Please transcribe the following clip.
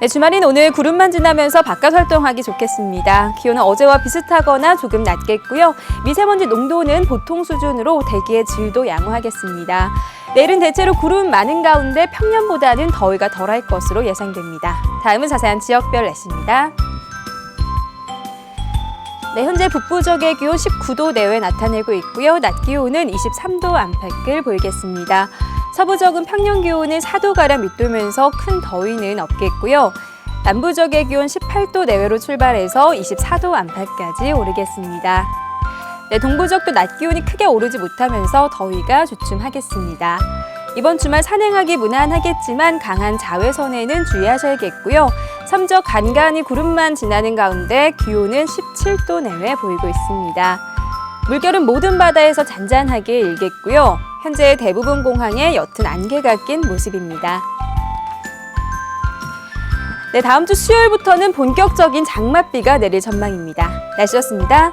네, 주말인 오늘 구름만 지나면서 바깥 활동하기 좋겠습니다. 기온은 어제와 비슷하거나 조금 낮겠고요. 미세먼지 농도는 보통 수준으로 대기의 질도 양호하겠습니다. 내일은 대체로 구름 많은 가운데 평년보다는 더위가 덜할 것으로 예상됩니다. 다음은 자세한 지역별 날씨입니다. 네, 현재 북부 지역의 기온 19도 내외 나타내고 있고요. 낮 기온은 23도 안팎을 보이겠습니다. 서부 지역은 평년 기온은 4도가량 밑돌면서 큰 더위는 없겠고요. 남부 지역의 기온 18도 내외로 출발해서 24도 안팎까지 오르겠습니다. 네, 동부 지역도 낮 기온이 크게 오르지 못하면서 더위가 주춤하겠습니다. 이번 주말 산행하기 무난하겠지만 강한 자외선에는 주의하셔야겠고요. 삼적 간간히 구름만 지나는 가운데 기온은 17도 내외 보이고 있습니다. 물결은 모든 바다에서 잔잔하게 일겠고요. 현재 대부분 공항에 옅은 안개가 낀 모습입니다. 네, 다음 주 수요일부터는 본격적인 장맛비가 내릴 전망입니다. 날씨였습니다.